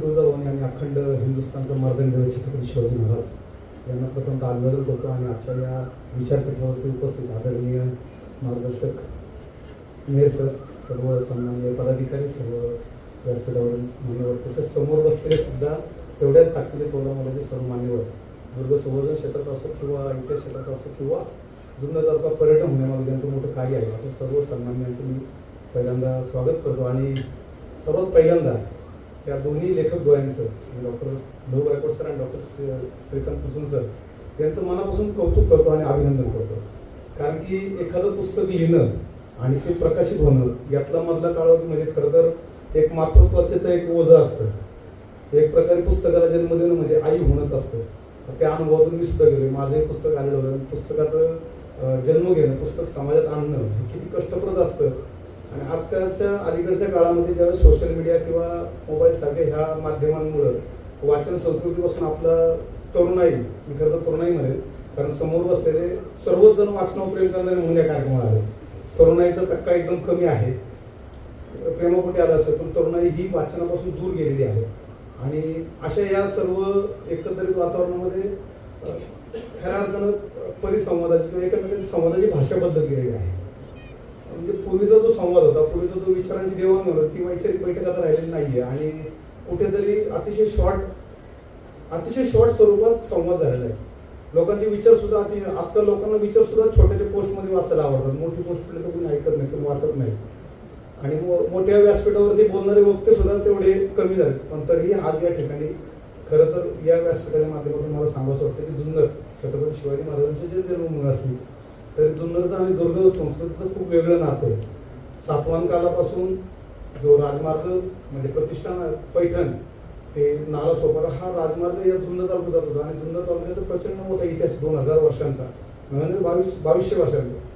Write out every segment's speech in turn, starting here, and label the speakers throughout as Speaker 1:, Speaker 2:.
Speaker 1: तुळजाभवानी आणि अखंड हिंदुस्थानचा मार्गंदेव छत्रपती शिवाजी महाराज यांना प्रथम अभिवादन करतो आणि आजच्या या विचारपीठावरती उपस्थित आदरणीय मार्गदर्शक मेयर सर सर्व सन्मान्य पदाधिकारी सर्व व्यासपीठावरून मान्यवर तसेच समोर बसलेले सुद्धा तेवढ्याच ताकदीचे तोलामध्ये सर्व मान्यवर दुर्ग संवर्धन क्षेत्रात असो किंवा इतर क्षेत्रात असो किंवा जुन्नर तालुका पर्यटन होण्यामागे ज्यांचं मोठं कार्य आहे असं सर्व सन्मान्यांचं मी पहिल्यांदा स्वागत करतो. आणि सर्वात पहिल्यांदा त्या दोन्ही लेखक द्वयांचं डॉक्टर भाऊ गायकवाड सर आणि डॉक्टर श्री श्रीकांत कुसुम सर यांचं मनापासून कौतुक करतो आणि अभिनंदन करतो. कारण की एखादं पुस्तक लिहिणं आणि ते प्रकाशित होणं यातला मधला काळावधी म्हणजे खरं तर एक मातृत्वाचे तर एक ओझं असतं. एक प्रकारे पुस्तकाला जन्म देणं म्हणजे आई होणंच असतं. तर त्या अनुभवातून मी सुद्धा गेलो माझं एक पुस्तक आलेलं होतं. पुस्तकाचं जन्म घेणं पुस्तक समाजात आणणं हे किती कष्टप्रद असतं. आणि आजकालच्या अलीकडच्या काळामध्ये ज्यावेळेस सोशल मीडिया किंवा मोबाईल सारख्या ह्या माध्यमांमुळं वाचन संस्कृतीपासून आपला तरुणाई मी खरं तर तरुणाई म्हणेल कारण समोर बसलेले सर्वच जण वाचनावर प्रेम करणारे म्हणून या कार्यक्रमाला आले. तरुणाईचा टक्का एकदम कमी आहे. प्रेमापोटी आला असेल पण तरुणाई ही वाचनापासून दूर गेलेली आहे. आणि अशा या सर्व एकंदरीत वातावरणामध्ये खऱ्या अर्थानं परिसंवादाची किंवा एकंदरीत संवादाची भाषा बदलत गेलेली आहे. म्हणजे पूर्वीचा जो संवाद होता पूर्वीचा जो विचारांची देवाणघेवाण होती ती वैचारिक बैठक आता राहिलेली नाहीये आणि कुठेतरी अतिशय शॉर्ट अतिशय शॉर्ट स्वरूपात संवाद झालेला आहे. लोकांचे विचार सुद्धा अतिशय आजकाल लोकांना विचार सुद्धा छोट्याच्या पोस्टमध्ये वाचायला आवडतात. मोठी पोस्ट तर कोणी ऐकत नाही कोणी वाचत नाही. आणि मोठ्या व्यासपीठावरती बोलणारे वक्ते सुद्धा तेवढे कमी झाले पण तरीही आज या ठिकाणी खरं तर या व्यासपीठाच्या माध्यमातून मला सांगावं वाटतं की जुन्नर छत्रपती शिवाजी महाराजांचे जे जन्मभूमी असली तरी जुन्नरचं आणि दुर्ग संस्कृतीचं खूप वेगळं नातं आहे. सातवाहन कालापासून जो राजमार्ग म्हणजे प्रतिष्ठान पैठण ते नाला सोपारा हा राजमार्ग या जुन्नर तालुक्यात होता. आणि जुन्नर तालुक्याचा प्रचंड मोठा इतिहास दोन हजार वर्षांचा. म्हणजे बावीस बावीसशे वर्षांचा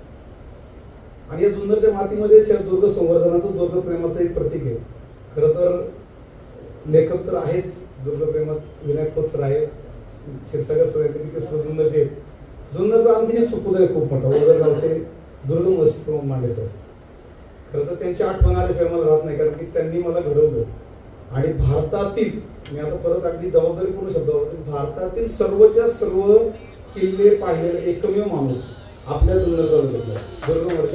Speaker 1: आणि या जुन्नरच्या मातीमध्येच या दुर्ग संवर्धनाचं दुर्ग प्रेमाचं एक प्रतीक आहे. खरं तर लेखक तर आहेच. दुर्ग प्रेमात विनायक खोत सर आहे. क्षीरसागर सर आहेत ते सुद्धा जुन्नरचे आहेत. जुन्नरचा आणखीन एक सुपुत आहे खूप मोठा. ओझरगावचे दुर्गम महर्षी प्रमुख मांडे सर. खरं तर त्यांची आठवण आल्याशिवाय मला राहत नाही कारण की त्यांनी मला घडवलं. आणि भारतातील मी आता परत अगदी जबाबदारीपूर्ण शब्द भारतातील सर्वच्या सर्व किल्ले पाहिलेले एकमेव माणूस आपल्या जुन्नर तालुक्यातला दुर्ग वर्ष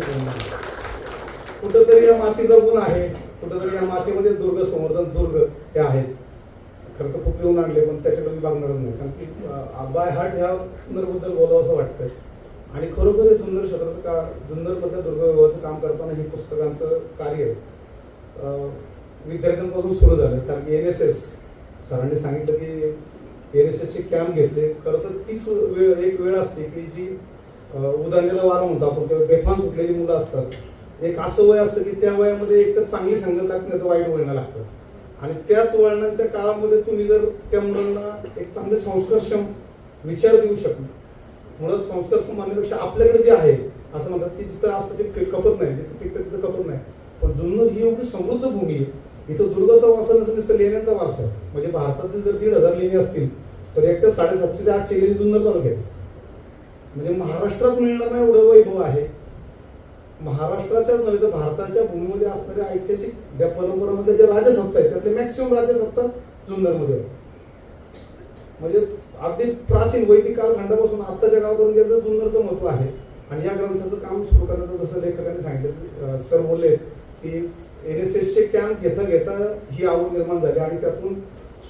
Speaker 1: कुठंतरी या मातीचा गुण आहे कुठंतरी या मातीमध्ये दुर्ग संवर्धन दुर्ग हे आहेत. खरं तर खूप येऊन आणले पण त्याच्याकडे मी बघणारच नाही. कारण की बाय हार्ट ह्या जुन्नरबद्दल बोलावं असं वाटतंय. आणि खरोखर हे जुन्नर क्षेत्रात का जुन्नरमधल्या दुर्गविवाहाचं काम करताना हे पुस्तकांचं कार्य विद्यार्थ्यांपासून सुरू झालं. कारण की एन एस एस सरांनी सांगितलं की एन एस एसचे कॅम्प घेतले. खरं तर तीच वेळ एक वेळ असते की जी उदाहरणाला वारा म्हणतो आपण किंवा बेफान सुटलेली मुलं असतात. एक असं वय असतं की त्या वयामध्ये एक तर चांगली संगत लागते नाही तर वाईट वळणं लागतं. आणि त्याच वळणांच्या काळामध्ये तुम्ही जर त्या मुलांना एक चांगले संस्कारक्षम विचार देऊ शकले मुळात संस्कार मानण्यापेक्षा आपल्याकडे जे आहे असं म्हणतात की जिथं असतं ते कपत नाही जिथं पिकतं तिथं कपत नाही. पण जुन्नर ही एवढी समृद्ध भूमी आहे इथं दुर्गाचा वास नसून नुसतं लेण्यांचा वास आहे. म्हणजे भारतातील जर दीड हजार लेणी असतील तर एकट्या साडेसातशे ते आठशे लेणी जुन्नर तालुक्यात म्हणजे महाराष्ट्रात मिळणार नाही एवढं वैभव आहे. महाराष्ट्राच्याच नव्हे तर भारताच्या भूमीमध्ये असणाऱ्या ऐतिहासिक ज्या परंपरामध्ये ज्या राजसत्ता आहेत त्यातले मॅक्सिमम राजसत्ता जुन्नरमध्ये म्हणजे अगदी प्राचीन वैदिक कालखंडापासून आत्ताच्या काळापर्यंत याचं जुन्नरचं महत्त्व आहे. आणि या ग्रंथाचं काम सुरू करण्याचं जसं लेखकाने सांगितलं सर बोलले की एन एस एसचे कॅम्प घेता घेता ही आवड निर्माण झाली आणि त्यातून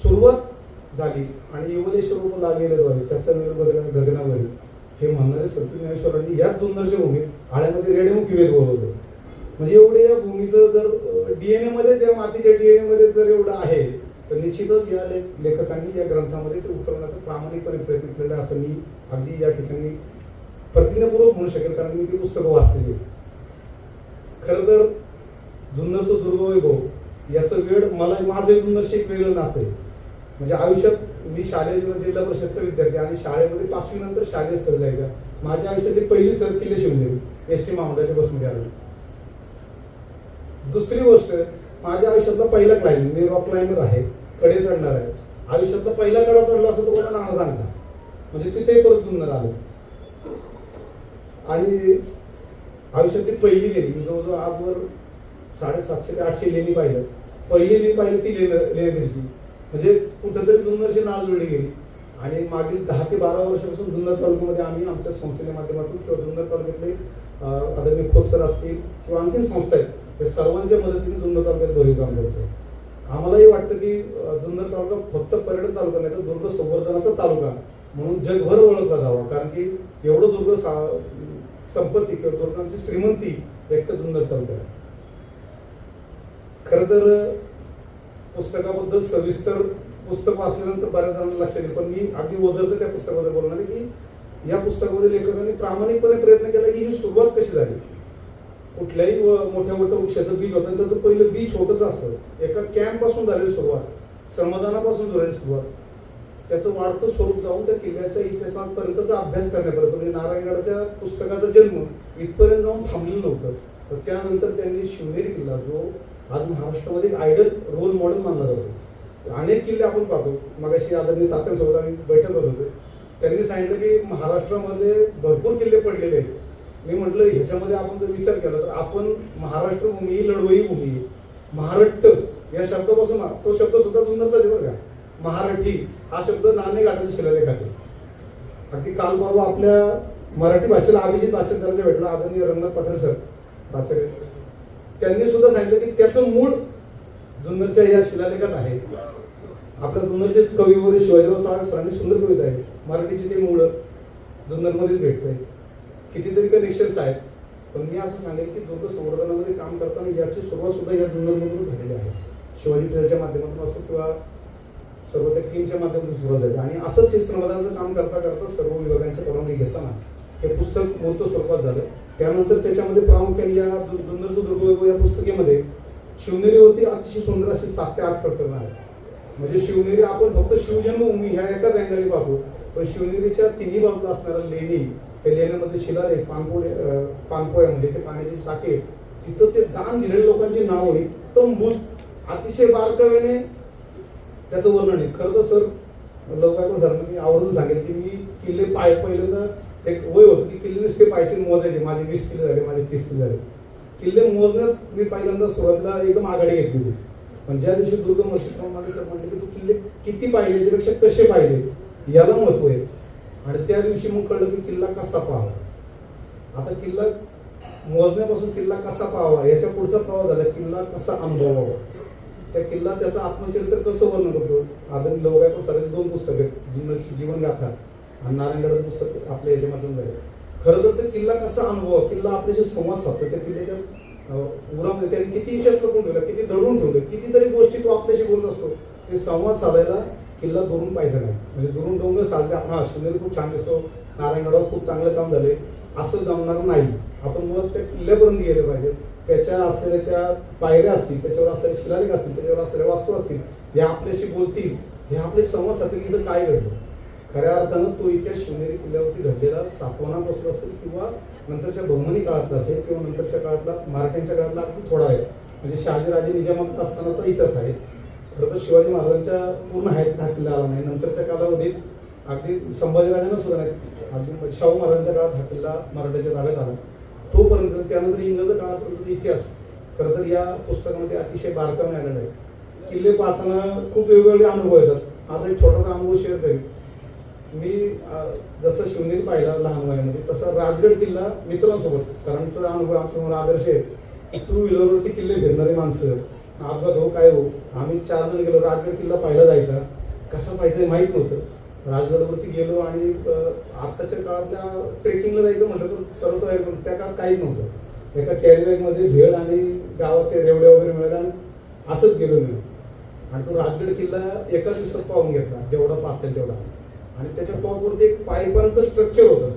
Speaker 1: सुरुवात झाली आणि युवलेश्वर रूप लागलेलं त्याचा वेळ बदल गगनावरी. हे म्हणणारे सत्य ज्ञानेश्वरांनी याच जुन्नरच्या भूमीत आळ्यामध्ये रेडमुखी वेद होतो म्हणजे एवढे या भूमीचं जर डीएनए मध्ये ज्या मातीच्या डीएनए मध्ये जर एवढं आहे तर निश्चितच या लेख लेखकांनी या ग्रंथामध्ये ते उतरवण्याचा प्रामाणिकपणे प्रयत्न केलेला आहे असं मी अगदी या ठिकाणी प्रतिज्ञापूर्वक म्हणू शकेल कारण मी ती पुस्तकं वाचलेली खरं तर जुन्नरचं दुर्गवैभव याचं वेळ मला माझं जुन्नरशी एक वेगळं नातं आहे. म्हणजे आयुष्यात मी शालेय जिल्हा परिषदचा विद्यार्थी आणि शाळेमध्ये पाचवी नंतर शालेय सर जायचा माझ्या आयुष्यातली पहिली सर किल्ले शिवले एस टी महामंडळाच्या बसमध्ये आलो दुसरी गोष्ट माझ्या आयुष्यातला पहिला क्लाइम्बिंग मी रॉक क्लाइंबर आहे कडे चढणार आहे. आयुष्यातला पहिला कडा चढला असं तो कोणा नाणं सांगता म्हणजे तिथे परत जुन्नर आलो. आणि आयुष्यातली पहिली लेणी मी जवळजवळ आजवर साडेसातशे ते आठशे लेणी पाहिलं. पहिली लेणी पाहिली ती लेन लेण्याची म्हणजे कुठंतरी जुन्नरची नाळ जोडली गेली. आणि मागील दहा ते बारा वर्षापासून जुन्नर तालुक्यामध्ये आम्ही आमच्या संस्थेच्या माध्यमातून किंवा जुन्नर तालुक्यातले आदरणीय खोत सर असतील किंवा आणखीन संस्था आहेत या सर्वांच्या मदतीने जुन्नर तालुक्यात दोन्ही काम करतो आम्हालाही वाटतं की जुन्नर तालुका फक्त पर्यटन तालुका नाही तर दुर्ग संवर्धनाचा तालुका म्हणून जगभर ओळखला जावा कारण की एवढं दुर्ग सा- संपत्ती किंवा दुर्गांची श्रीमंती एक तर जुन्नर तालुक्यात आहे. खरं तर पुस्तकाबद्दल सविस्तर पुस्तक वाचल्यानंतर बऱ्याच जणांना लक्षात येईल. पण मी अगदी ओझरतं त्या पुस्तकाबद्दल बोलणार की या पुस्तकामध्ये लेखकांनी प्रामाणिकपणे प्रयत्न केला की ही सुरुवात कशी झाली. कुठल्याही व- मोठ्या मोठ्या वृक्षाचं बीज होतं त्याचं पहिलं बीज छोटंच असतं. एका कॅम्पपासून झालेली सुरुवात. श्रमदानापासून झालेली सुरुवात. त्याचं वाढतं स्वरूप जाऊन त्या किल्ल्याच्या इतिहासापर्यंतचा अभ्यास करण्यापर्यंत. म्हणजे नारायणगडाच्या पुस्तकाचा जन्म इथपर्यंत जाऊन थांबलेलं नव्हतं. तर त्यानंतर त्यांनी शिवनेरी किल्ला जो आज महाराष्ट्रामध्ये एक आयडल रोल मॉडेल मानला जातो. अनेक किल्ले आपण पाहतो. मगाशी आदरणीय तात्यांसोबत आम्ही बैठक होत होते. त्यांनी सांगितलं की महाराष्ट्रामध्ये भरपूर किल्ले पडलेले आहेत. मी म्हटलं ह्याच्यामध्ये आपण जर विचार केला तर आपण महाराष्ट्र भूमी ही लढवई भूमी महाराष्ट्र या शब्दापासून तो शब्द सुद्धा सुंदरचाच आहे बरं का. महाराठी हा शब्द नाणे घाटाच्या शिलालेखात आहे. अगदी काल परवा आपल्या मराठी भाषेला अभिजित भाषेत दर्जा भेटला आदरणीय रंगनाथ पठाण सर. प्राचार्य त्यांनी सुद्धा सांगितलं की त्याचं मूळ जुन्नरच्या या शिलालेखात आहे. आपल्या जुन्नरचेच कवीमध्ये शिवाजीराव सावंत सरांनी सुंदर कविता आहे मराठीची ते मूळ जुन्नरमध्येच भेटतंय. कितीतरी कनेक्शन्स आहेत. पण मी असं सांगेल की दुर्ग संवर्धनामध्ये काम करताना याची सुरुवात सुद्धा या जुन्नरमधून झालेली आहे. शिवाजी ट्रेलच्या माध्यमातून असो किंवा सर्व त्या टीमच्या माध्यमातून सुरुवात झाली. आणि असंच हे संवर्धनाचं काम करता करता सर्व विभागांच्या परवानगी घेताना हे पुस्तक मोठं स्वरूपात झालं. त्यानंतर त्याच्यामध्ये प्रामुख्याने या जुन्नरचं दुर्गवैभव या पुस्तकेमध्ये शिवनेरीवरती अतिशय सुंदर अशी सात ते आठ प्रकरण आहेत. म्हणजे शिवनेरी आपण फक्त शिवजन्मभूमी ह्या एकाच अँगलने पाहतो. पण शिवनेरीच्या तिन्ही बाजूला असणारा लेणी त्या लेण्यामध्ये शिलालेख पानपोळे अं, पानपोळ्या म्हणजे ते पाण्याचे टाके तिथं ते दान दिलेल्या लोकांची नाव एकदम तंबूत अतिशय बारकाव्याने त्याचं वर्णन आहे. खरं तर सर लवकर सर मी आवर्जून सांगेल की मी किल्ले पाय पहिल्यांदा एक वय होतं की किल्ले नुसते पायचे मोजायचे. माझे वीस किलो झाले माझे तीस किलो झाले. किल्ले मोजण्यात मी पहिल्यांदा सुरुवातीला एकदम आघाडी घेतली होती. पण ज्या दिवशी दुर्ग मस्जिद सर म्हटले की तू किल्ले किती पाहिले याच्यापेक्षा कसे पाहिले? याला महत्त्व आहे. आणि त्या दिवशी मग कळलं की किल्ला कसा पाहावा. आता किल्ला मोजण्यापासून किल्ला कसा पाहावा याच्या पुढचा प्रवास झाला किल्ला कसा अनुभवावा त्या किल्ला त्याचं आत्मचरित्र कसं वर्णन करतो? आदरणीय लवगायकर सरांची दोन पुस्तकं आहेत जीवन जीवनगाथा आणि नारायणगडाचं पुस्तक आपल्या याच्यामधून झालं खरं तर ते किल्ला कसा अनुभव किल्ला आपल्याशी संवाद साधतो त्या किल्ल्याच्या उरामध्ये त्याने किती इतिहास लपून ठेवला किती धरून ठेवलं कितीतरी गोष्टी तो आपल्याशी बोलत असतो. ते संवाद साधायला किल्ला दुरून पाहिजे नाही. म्हणजे दुरून डोंगर साजले आपण हा खूप छान दिसतो. नारायणगडावर खूप चांगलं काम झाले असं जमणार नाही. आपण मुळात त्या किल्ल्यापर्यंत गेले पाहिजे. त्याच्या असलेल्या त्या पायऱ्या असतील त्याच्यावर असलेले शिलालेख असतील त्याच्यावर असलेल्या वास्तू असतील या आपल्याशी बोलतील हे आपले संवाद साधतील इथं काय घडलं? खऱ्या अर्थानं तो इतिहास शिवनेरी किल्ल्यावरती घडलेला सातवानापासून असेल किंवा नंतरच्या बहुमनी काळातला असेल किंवा नंतरच्या काळातला मराठ्यांच्या काळातला अगदी थोडा आहे. म्हणजे शहाजीराजे निजामात असतानाचा इतिहास आहे. खरं तर शिवाजी महाराजांच्या पूर्ण हयातीत हा किल्ला आला नाही. नंतरच्या कालावधीत अगदी संभाजीराजांना सुद्धा नाही. अगदी शाहू महाराजांच्या काळात हा किल्ला मराठ्याच्या ताब्यात आला. तोपर्यंत त्यानंतर इंग्रज काळापर्यंत इतिहास खरं तर या पुस्तकामध्ये अतिशय बारकावून आलेला आहे किल्ले पाहताना खूप वेगवेगळे अनुभव येतात. आता एक छोटासा अनुभव शेअर करेन. मी जसं शिवनेरी पाहिला लहान वयामध्ये तसा राजगड किल्ला मित्रांसोबत सरांचा अनुभव आमच्यासमोर आदर्श आहे. टू व्हीलरवरती किल्ले फिरणारी माणसं अपघात हो काय हो आम्ही चार जण गेलो राजगड किल्ला पाहिला जायचा. कसा पाहिजे माहीत नव्हतं. राजगडवरती गेलो आणि आत्ताच्या काळातल्या ट्रेकिंगला जायचं म्हटलं तर सर्व तयार त्या काळात काहीच नव्हतं. एका कॅरीबॅगमध्ये भेळ आणि गावात ते रेवड्या वगैरे मिळाल्या आणि असंच गेलो मी. आणि तो राजगड किल्ला एकाच दिवसात पाहून घेतला जेवढा पाहता तेवढा. आणि त्याच्या टॉपवरती एक पाईपांचं स्ट्रक्चर होतं.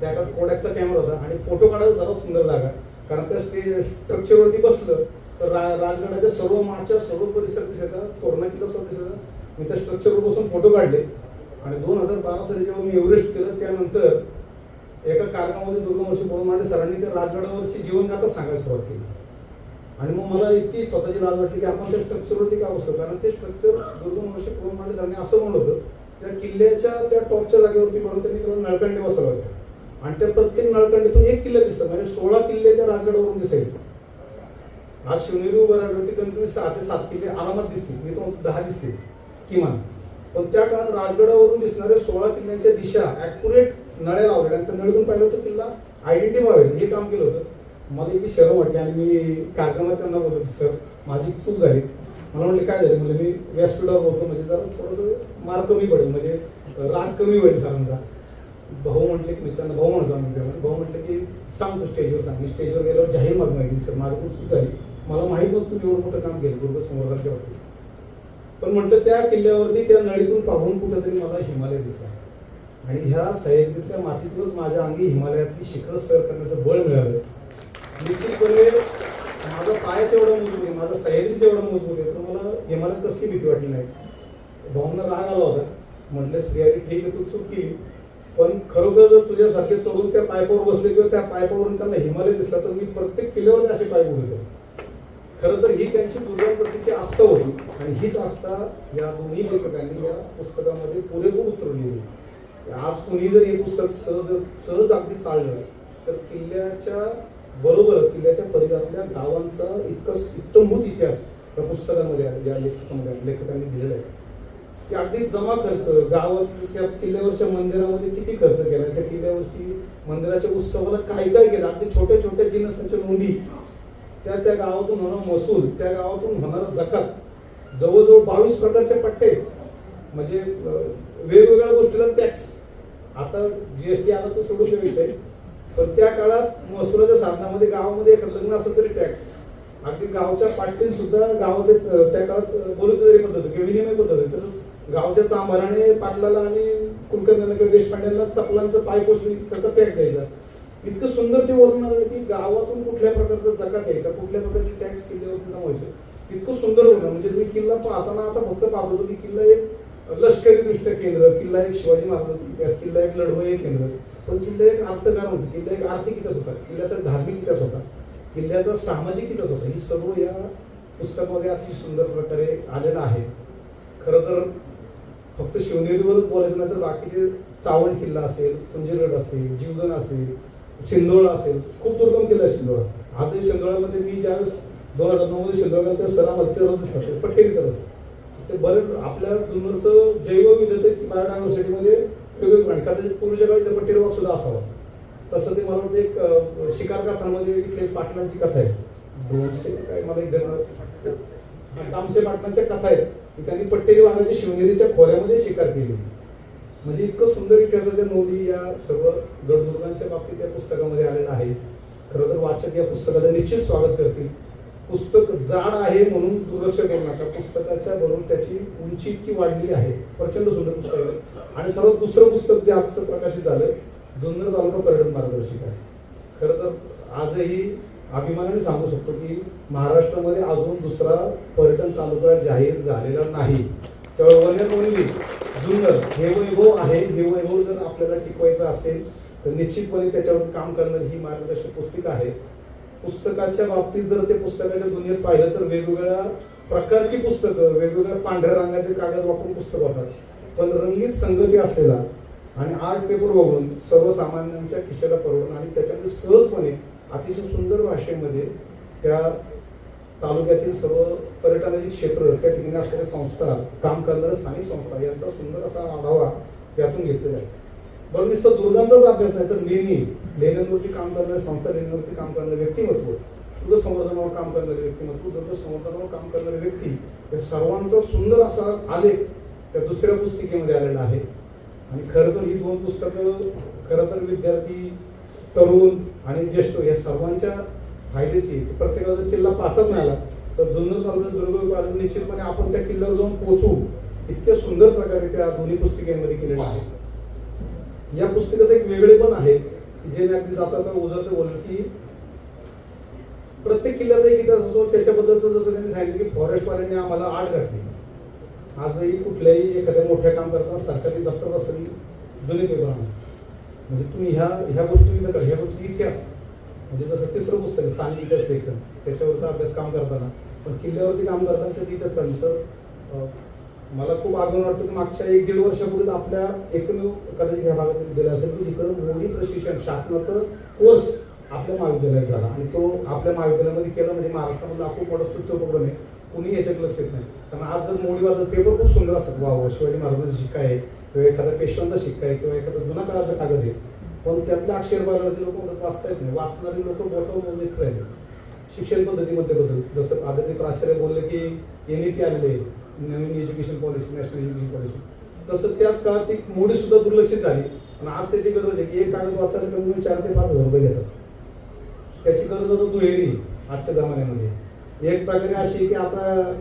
Speaker 1: त्या काळात कोडॅकचा कॅमेरा होता आणि फोटो काढायला सर्वात सुंदर जागा. कारण त्या स्टे स्ट्रक्चरवरती बसलं तर रा राजगडाच्या सर्व मागच्या सर्व परिसर दिसायचा तोरणा किल्ला सुद्धा दिसायचा. मी त्या स्ट्रक्चरवर बसून फोटो काढले. आणि दोन हजार बारा साली जेव्हा मी एव्हरेस्ट केलं त्यानंतर एका कार्यक्रमामध्ये दुर्गमशी बोलून मांडे सरांनी त्या राजगडावरची जीवनगाथा सांगायला सुरुवात केली. आणि मग मला इतकी स्वतःची लाज वाटली की आपण त्या स्ट्रक्चरवरती का बसतो कारण ते स्ट्रक्चर दुर्गम वर्ष पूर्ण सरांनी असं म्हणलं होतं त्या किल्ल्याच्या त्या टॉपच्या जागेवरती करून त्यांनी त्याला नळकंडे बसवला आणि त्या प्रत्येक नळकंडीतून एक किल्ला दिसतं म्हणजे सोळा किल्ले त्या राजगडावरून दिसायचे. आज शिवनेरी उभं राहिलं कमी कमी सहा ते सात किल्ले आरामात दिसतील. मी तो म्हणतो दहा दिसतील किमान. पण त्या काळात राजगडावरून दिसणारे सोळा किल्ल्यांच्या दिशा ॲक्युरेट नळे लावले आणि त्या नळीतून पाहिलं होतं किल्ला आयडेंटिफाय व्हायचं हे काम केलं होतं. मला इतकी शरम वाटली आणि मी कार्यक्रमात त्यांना बोलतो सर माझी चूक झाली. मला म्हटलं काय झालं? म्हणजे मी व्यासपीठावर बोलतो म्हणजे जरा थोडंसं मार्क कमी पडेल म्हणजे राग कमी होईल सरांचा भाऊ म्हटले की मित्रांनो भाऊ म्हणतो आम्ही भाऊ म्हटलं की सांगतो स्टेजवर सांग. मी स्टेजवर गेल्यावर जाहीर मागणी माहिती सर मार्ग खूप झाली. मला माहीत नव्हतं तुम्ही एवढं मोठं काम केलं दुर्ग संवर्धनाच्या बाबतीत. पण म्हटलं त्या किल्ल्यावरती त्या नळीतून पाहून कुठंतरी मला हिमालय दिसला. आणि ह्या सह्याद्रीतल्या मातीतूनच माझ्या अंगी हिमालयातली शिखर सर करण्याचं बळ मिळालं. निश्चितपणे माझा पायच एवढा मजबूत आहे माझा सह्याद्रीच एवढं मजबूत आहे तर मला हिमालयात कसली भीती वाटली नाही. भाऊंना राग आला होता. म्हटलं श्रीहरी ठीक आहे तू चूक केली. पण खरोखर जर तुझ्यासारखे तरुण त्या पायपावर बसले किंवा त्या पायपावरून त्यांना हिमालय दिसला तर मी प्रत्येक किल्ल्यावर असे पाय उडवले. खरं तर ही त्यांची दुर्गाप्रतीची आस्था होती. आणि हीच आस्था या दोन्ही लेखकांनी या पुस्तकामध्ये पुरेपूर उतरवली आज कोणी जर हे पुस्तक सहज सहज अगदी चाललं तर किल्ल्याच्या बरोबरच किल्ल्याच्या परिघातल्या गावांचा इतकं इत्तमभूत इतिहास या पुस्तकामध्ये ज्या लेखकांमध्ये लेखकांनी दिलेला आहे. की अगदी जमा खर्च गावात त्या किल्ल्यावरच्या मंदिरामध्ये किती खर्च केला? त्या किल्ल्यावरची मंदिराच्या उत्सवाला काय काय केलं? अगदी छोट्या छोट्या जिनसांच्या नोंदी. त्या त्या गावातून होणारा महसूल त्या गावातून होणारा जकात. जवळजवळ बावीस प्रकारचे पट्टे आहेत. म्हणजे वेगवेगळ्या गोष्टीला टॅक्स. आता जीएसटी आला तो सोडूचा विषय पण त्या काळात महसुलाच्या साधनामध्ये गावामध्ये एक लग्न असलं तरी टॅक्स अगदी गावच्या पाटील सुद्धा गावातच त्या काळात अं, बोलतोरी पद्धत होती किंवा विनिमय पद्धत होती. तर गावच्या चांभाराने पाटलाला आणि कुलकर्ण्याला किंवा देशपांड्यांना चपलांचं पाय पोचली त्याचा टॅक्स द्यायचा. इतकं सुंदर ते वर्णन आलं की गावातून कुठल्या प्रकारचा जकात यायचा कुठल्या प्रकारची टॅक्स किल्ल्यावरती व्हायचे इतकं सुंदर वर्णन म्हणजे तुम्ही किल्ला पाहताना आता फक्त पाहत होतो की किल्ला एक लष्करी दृष्ट्या केंद्र किल्ला एक शिवाजी महाराजांचा इतिहास किल्ला एक लढवय केंद्र. पण किल्ला एक अर्थकार होता. किल्ला एक आर्थिक इतिहास होता. किल्ल्याचा धार्मिक इतिहास होता. किल्ल्याचा सामाजिक इतिहास होता. ही सर्व या पुस्तकामध्ये अतिशय सुंदर प्रकारे आलेलं आहे. खरं तर फक्त शिवनेरीवरच बोलायचं नाही तर बाकीचे चावण किल्ला असेल कुंजीरगड असेल जीवदन असेल सिंधोळा असेल. खूप दुर्गम किल्ला आहे सिंधोळा. आजही सिंधोळ्यामध्ये मी ज्यावेळेस दोन हजार नऊ मध्ये तर सराव सरामध्ये ते रथ पट्टेरी तरच ते बरेच आपल्या जुन्नरचं जैवविधते बायोडायव्हर्सिटीमध्ये वेगवेगळे प्राणी कदाचित पूर्वीच्या काळी त्या पट्टेरी सुद्धा असावा. तसं ते मला वाटतं एक शिकार कथांमध्ये इथे पाटलांची कथा आहे. दोनशे काय मला एक जण तामसे पाटलांच्या कथा आहेत. की त्यांनी पट्टेरी वाघाची शिवनेरीच्या खोऱ्यामध्ये शिकार केली. म्हणजे इतकं सुंदर इतिहासाच्या नोंदी या सर्व गडदुर्गांच्या बाबतीत या पुस्तकामध्ये आलेलं आहे खरं तर वाचक या पुस्तकाचं निश्चित स्वागत करतील. पुस्तक जाड आहे म्हणून दुर्लक्ष करू नका. पुस्तकाच्या बरोबर त्याची उंची इतकी वाढलेली आहे. प्रचंड सुंदर पुस्तक आहे. आणि सर्वात दुसरं पुस्तक जे आजचं प्रकाशित झालं जुन्नर तालुका पर्यटन मार्गदर्शिका आहे. खरं तर आजही अभिमानाने सांगू शकतो की महाराष्ट्रामध्ये अजून दुसरा पर्यटन तालुका जाहीर झालेला नाही. त्यामुळे वन अँड ओनली जुन्नर हे वैभव आहे हे वैभव जर आपल्याला टिकवायचं असेल तर निश्चितपणे त्याच्यावर काम करणं ही मार्गदर्शक पुस्तिका आहे. पुस्तकाच्या बाबतीत जर ते पुस्तकाच्या दुनियेत पाहिलं तर वेगवेगळ्या प्रकारची पुस्तकं वेगवेगळ्या पांढऱ्या रंगाचे कागद वापरून पुस्तक होतात पण रंगीत संगती असलेला आणि आर्ट पेपर बघून सर्वसामान्यांच्या खिशाला परवडून आणि त्याच्यामध्ये सहजपणे अतिशय सुंदर भाषेमध्ये त्या तालुक्यातील सर्व पर्यटनाचे क्षेत्र त्या ठिकाणी असलेल्या संस्था काम करणाऱ्या स्थानिक संस्था यांचा सुंदर असा आढावा यातून घेतलेला आहे. बरं नुसतं दुर्गांचाच अभ्यास नाही तर लेणी लेण्यांवरती काम करणारे संस्था लेण्यांवरती काम करणारे व्यक्तिमत्व दुर्ग संवर्धनावर काम करणारे व्यक्तिमत्व दुर्ग संवर्धनावर काम करणारे व्यक्ती या सर्वांचा सुंदर असा आलेख त्या दुसऱ्या पुस्तिकेमध्ये आलेलं आहे. आणि खरं तर ही दोन पुस्तकं खरं तर विद्यार्थी तरुण आणि ज्येष्ठ या सर्वांच्या फायद्याची प्रत्येकाला जर किल्ला पाहताच नाही आला तर जुन्नर तालुक्यात दुर्ग पालन निश्चितपणे आपण त्या किल्ल्यावर जाऊन पोहोचू. इतक्या सुंदर प्रकारे त्या दोन्ही पुस्तिकेमध्ये केलेलं आहे. या पुस्तकाचं एक वेगळे पण आहे जे मी अगदी जाताना जाता उजळतं बोललो की प्रत्येक किल्ल्याचा एक इतिहास असतो. त्याच्याबद्दलचं जसं त्यांनी सांगितलं की फॉरेस्टवाल्यांनी आम्हाला आड घातली. आजही कुठल्याही एखाद्या मोठ्या काम करताना सरकारी दप्तर असली जुने पेपर आणा म्हणजे तुम्ही ह्या ह्या गोष्टी इथं करा. ह्या गोष्टी इतिहास. म्हणजे जसं तिसरं पुस्तक आहे स्थानिक इतिहास लेखन. त्याच्यावरचा अभ्यास काम करताना. पण किल्ल्यावरती काम करताना त्याचं इतिहास करणं तर मला खूप आग्रह वाटतं की मागच्या एक दीड वर्षापूर्वी आपल्या एकमेव कदाचित ह्या भागात विद्यालय असेल की जिकडं मोठी प्रशिक्षण शासनाचं कोर्स आपल्या महाविद्यालयात झाला. आणि तो आपल्या महाविद्यालयामध्ये केला. म्हणजे महाराष्ट्रामधला खूप मोठा स्तुत्य उपक्रम आहे. कुणी याच्यात लक्ष देत नाही. कारण आज जर मोडी वाजत पेपर खूप सुंदर असतात. वा वा, शिवाजी महाराजांचा शिक्का आहे किंवा एखादा पेशव्यांचा शिक्का आहे किंवा एखादा जुना काळाचा कागद आहे. पण त्यातल्या अक्षर बघायला लोक वाचता येत नाही. वाचणारी लोक बोटावर बोलत राहिले शिक्षण पद्धतीमध्ये बदल. जसं आदरणीय प्राचार्य बोलले की एन ई पी आलेले नवीन education policy national education policy तसं त्याच काळात ती मोडी सुद्धा दुर्लक्षित झाली. पण आज त्याची गरज आहे की एक कागद वाचायला कमी कमी चार ते पाच हजार रुपये घेतात. त्याची गरज आता दुहेरी आजच्या जमान्यामध्ये. एक प्रकारे अशी आहे की आता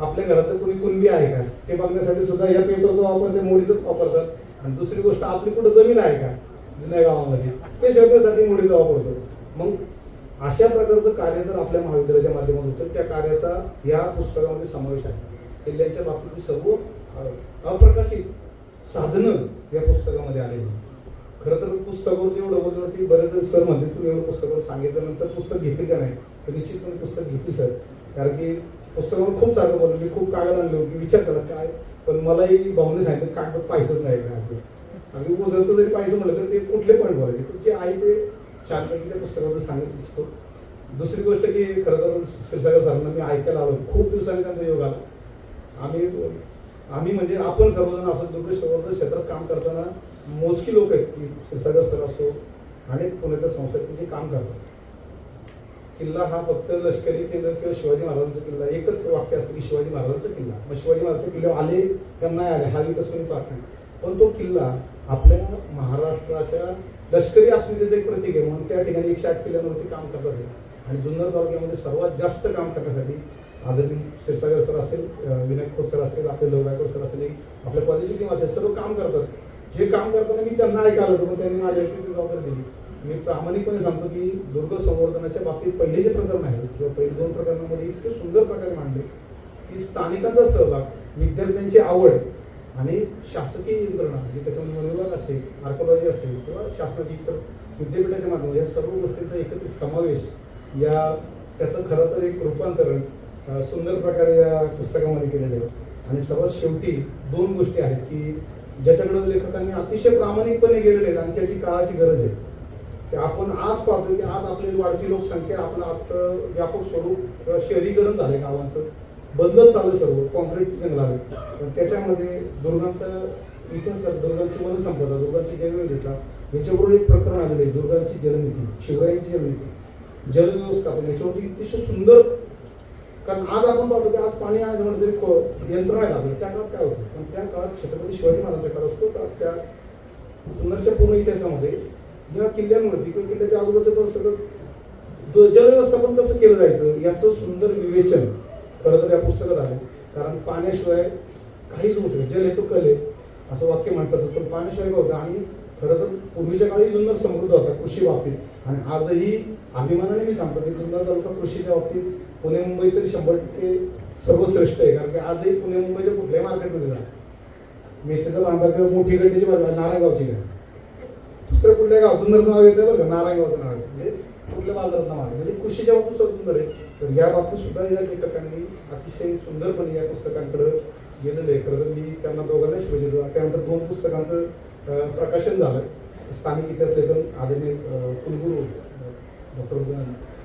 Speaker 1: आपल्या घरातलं कोणी कुणबी आहे का? ते बघण्यासाठी सुद्धा या पेपरचा वापर ते मोडीचाच वापरतात. आणि दुसरी गोष्ट आपली कुठं जमीन आहे का? जुन्या गावामध्ये. ते शोधण्यासाठी मोडीचा वापरतो मग अशा प्रकारचं कार्य जर आपल्या महाविद्यालयाच्या माध्यमातून होतं त्या कार्याचा या पुस्तकामध्ये समावेश आहे. किल्ल्यांच्या बाबतीत सर्व अप्रकाशित साधनं या पुस्तकामध्ये आलेली खरं तर पुस्तकावर एवढं की बरेच सर म्हणतील तुम्ही एवढं पुस्तकावर सांगितल्यानंतर पुस्तक घेतील का नाही? तर निश्चितपणे पुस्तक घेतली सर कारण की पुस्तकावर खूप चांगलं बोललं मी खूप कागद आणले होते. विचार करा काय? पण मलाही भाऊने सांगितलं कागद पाहिजेच नाही का आणि उजळतं जरी पाहिजे म्हटलं तर ते कुठले पॉईंट बोलायचे तुमचे आई ते छानपैकी त्या पुस्तकामध्ये सांगत असतो. दुसरी गोष्ट की खरं तर क्षीरसागर सरांना मी ऐकायला आलो खूप दिवसांनी त्यांचा योग आला. आम्ही आम्ही म्हणजे आपण सर्वजण असो दुर्ग सर्वजण क्षेत्रात काम करताना मोजकी लोक आहेत. की क्षीरसागर सर असो अनेक पुण्याच्या संस्थेत ते काम करतात. किल्ला हा फक्त लष्करी केंद्र किंवा शिवाजी महाराजांचा किल्ला एकच वाक्य असतं की शिवाजी महाराजांचा किल्ला. मग शिवाजी महाराज किल्ले आले का नाही आले हा विकास कोणी पाहत नाही. पण तो किल्ला आपल्या महाराष्ट्राच्या लष्करी अस्मितेचं एक प्रतीक आहे. म्हणून त्या ठिकाणी एकशे आठ किल्ल्यांवरती काम करतात आहे. आणि जुन्नर तालुक्यामध्ये सर्वात जास्त काम करण्यासाठी आदरणीय क्षीरसागर सर असतील विनायक खोत सर असतील आपले लोगायकर सर असतील आपल्या पॉलिसी टीम असेल सर्व काम करतात. हे काम करताना मी त्यांना ऐकायला होतं पण त्यांनी माझ्या व्यक्तीची जबाबदारी दिली. मी प्रामाणिकपणे सांगतो की दुर्ग संवर्धनाच्या बाबतीत पहिले जे प्रकरण आहे किंवा पहिले दोन प्रकरणामध्ये इतके सुंदर प्रकारे मांडले की स्थानिकांचा सहभाग विद्यार्थ्यांची आवड आणि शासकीय यंत्रणा जे त्याच्यामध्ये मनोविभाग असेल आर्कोलॉजी असेल किंवा शासनाची इतर विद्यापीठाच्या माध्यम या सर्व गोष्टींचा एकत्रित समावेश या त्याचं खरं तर एक रूपांतरण सुंदर प्रकारे या पुस्तकामध्ये केलेलं आहे. आणि सर्वात शेवटी दोन गोष्टी आहेत की ज्याच्याकडे लेखकांनी अतिशय प्रामाणिकपणे गेलेले आहेत आणि त्याची काळाची गरज आहे. की आपण आज पाहतो की आज आपली वाढती लोकसंख्या आपलं आजचं व्यापक स्वरूप किंवा शहरीकरण झालंय गावांचं. बदलत चाललं सर्व कॉन्क्रीटची जंगल आले. पण त्याच्यामध्ये दुर्गांचा इतिहास दुर्गांची वनसंपदा दुर्गांची जैवविविधता याच्यावरून एक प्रकरण आलेलं आहे दुर्गांची जलनीती शिवरायांची जलनीती जलव्यवस्थापन याच्यावरती अतिशय सुंदर कारण आज आपण पाहतो की आज पाणी आणायचं म्हणलं तरी यंत्रणा आहेत त्या काळात काय होतं? पण त्या काळात छत्रपती शिवाजी महाराजांच्या काळ असतो त्या सुंदरच्या पूर्ण इतिहासामध्ये या किल्ल्यामुळे किंवा किल्ल्याच्या आजूबाजूचं सगळं द- जलव्यवस्थापन कसं केलं जायचं याचं सुंदर विवेचन खरं तर या पुस्तकात आहे. कारण पाण्याशिवाय काहीच होऊ शकत जल हे तो कले असं वाक्य म्हणतात. पण पाण्याशिवाय होतं. आणि खरं तर पूर्वीच्या काळी जुन्नर समृद्ध होता कृषी बाबतीत. आणि आजही अभिमानाने मी सांगतो की जुन्नर तालुका कृषीच्या बाबतीत पुणे मुंबई तरी शंभर टक्के सर्वश्रेष्ठ आहे. कारण की आजही पुणे मुंबईच्या कुठल्याही मार्केटमध्ये जा मेथीचा बांधा किंवा मोठी गड्डीची बाजू नारायगावची नारायणगावची दुसरं कुठल्या गाव जुन्नरचं नाव येतं बरं का? नारायणगावचं नाव आहे म्हणजे कुठल्या बाजारात नाव आहे म्हणजे कृषीच्या बाबतीत सुद्धा सुंदर आहे. तर या बाबतीत सुद्धा या लेखकांनी अतिशय सुंदरपणे या पुस्तकांकडं गेलेलं आहे खरं तर मी त्यांना दोघांना शुभेच्छा त्यानंतर दोन पुस्तकांचं प्रकाशन झालं. स्थानिक इतिहास लेखन आदरणीय कुलगुरू डॉक्टर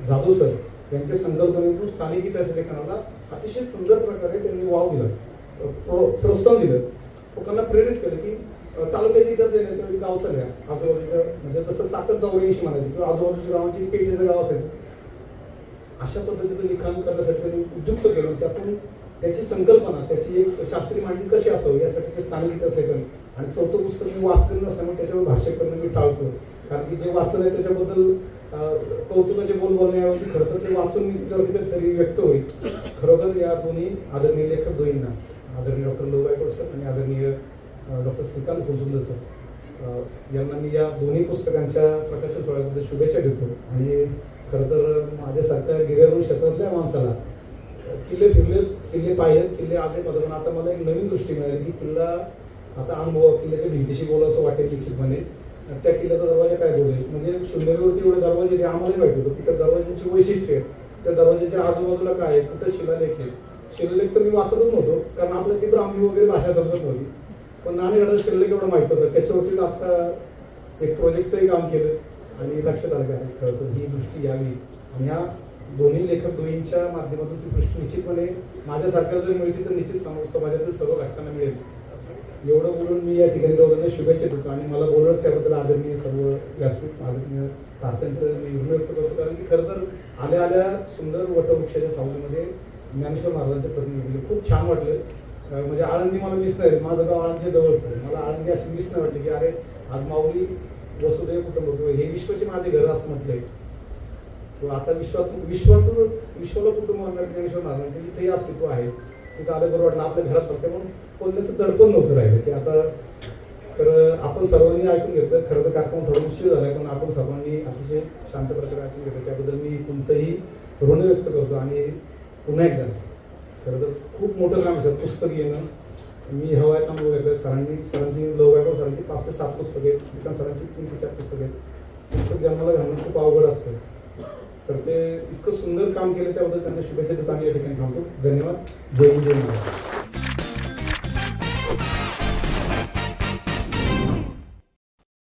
Speaker 1: जाधव सर यांच्या संकल्पनेतून स्थानिक इतिहास लेखनाला अतिशय सुंदर प्रकारे त्यांनी वाव दिला. प्रो प्रोत्साहन दिलं. लोकांना प्रेरित केलं की तालुक्याची इतिहास लिहिण्याच्या गाव सगळ्या आजूबाजूच्या म्हणजे जसं चाकण चौऱ्याऐंशी म्हणायचे किंवा आजूबाजूच्या गावाची पेटीचं गाव असायचं. अशा पद्धतीचं लिखाण करण्यासाठी त्यांनी उद्युक्त केलं. त्यातून त्याची संकल्पना त्याची एक शास्त्रीय माहिती कशी असावी यासाठी ते स्थानिक इतिहास लेखन आणि चौथं पुस्तक मी वाचलेलं नसल्यामुळे त्याच्यावर भाष्य करणं मी टाळतो कारण की जे वाचलं आहे त्याच्याबद्दल कौतुकाचे बोल बोलण्याऐवजी खरं तर ते वाचून मी त्याच्यावरती तरी व्यक्त होईल. खरोखर या दोन्ही आदरणीय लेखक दोन्हींना आदरणीय डॉक्टर लोबाई सर आणि आदरणीय डॉक्टर श्रीकांत फुलसुंदर सर यांना मी या दोन्ही पुस्तकांच्या प्रकाशन सोहळ्यामध्ये शुभेच्छा देतो. आणि खरं तर माझ्यासारख्या गिर्यावरून क्षेत्रातल्या माणसाला किल्ले फिरले किल्ले पाहिजेत किल्ले आले पाहिजे पण आता मला एक नवीन दृष्टी मिळाली की किल्ला आता अनुभव किल्ल्याच्या भिंतीशी बोला असं वाटेल निश्चितपणे. त्या किल्ल्याचा दरवाजा काय बोलेल म्हणजे सुंदरवरती एवढे दरवाजे ते आम्हालाही माहिती होतं की त्या दरवाज्यांची वैशिष्ट्य त्या दरवाज्याच्या आजूबाजूला काय आहे? कुठं शिलालेख आहे? शिलालेख तर मी वाचतच नव्हतो कारण आपल्या ती ब्राह्मी वगैरे भाषा समजत नव्हती. पण नाणेगडाचा शिलालेख एवढं माहीत होतं. त्याच्यावरतीच आता एक प्रोजेक्टचंही काम केलं आणि लक्षात आलं की अरे खरं तर ही दृष्टी यावी. आणि ह्या दोन्ही लेखक दोहींच्या माध्यमातून ती दृष्टी निश्चितपणे माझ्यासारख्या जर मिळते तर निश्चित समाजातील सर्व घटकांना मिळेल. एवढं बोलून मी या ठिकाणी दोघांना शुभेच्छा देतो आणि मला बोलत त्याबद्दल आदरणीय सर्व व्यासपीठ आदरणीय तात्यांचं मी ऋण व्यक्त करतो. कारण की खरं तर आल्या आल्या सुंदर वटवृक्षाच्या सावलीमध्ये ज्ञानेश्वर महाराजांच्या प्रतिनिधी म्हणजे खूप छान वाटलं. म्हणजे आळंदी मला मिस नाही माझं गाव आळंदी जवळच आहे. मला आळंदी अशी मिस नाही वाटली की अरे आज माऊली वसुदेव कुटुंब किंवा हे विश्वाचे माझे घर असं म्हटलंय. किंवा आता विश्वात विश्वात विश्वाला कुटुंब म्हणणार ज्ञानेश्वर महाराजांचं इथेही अस्तित्व आहे तिथं आलं बरं वाटलं आपल्या घरात फक्त म्हणून कोणत्याचं दडपण नव्हतं राहिलं. की आता तर आपण सर्वांनी ऐकून घेतलं. खरं तर कार्यक्रम थोडा उशीर झाला पण आपण सर्वांनी अतिशय शांत प्रकारे ऐकून घेतलं. त्याबद्दल मी तुमचंही ऋण व्यक्त करतो आणि पुन्हा एकदा खरं तर खूप मोठं काम आहे सर पुस्तक येणं. मी हवाय काम बघितलं सरांनी सरांची लवगायकर सरांची पाच ते सात पुस्तकं आहेत. श्रीकांत सरांची तीन ते चार पुस्तकं आहेत. पुस्तक जन्माला घालणं खूप अवघड असतं. तर ते इतकं सुंदर काम केलं त्याबद्दल त्यांना शुभेच्छा देतो. आम्ही या ठिकाणी थांबतो. धन्यवाद. जय जय महाराज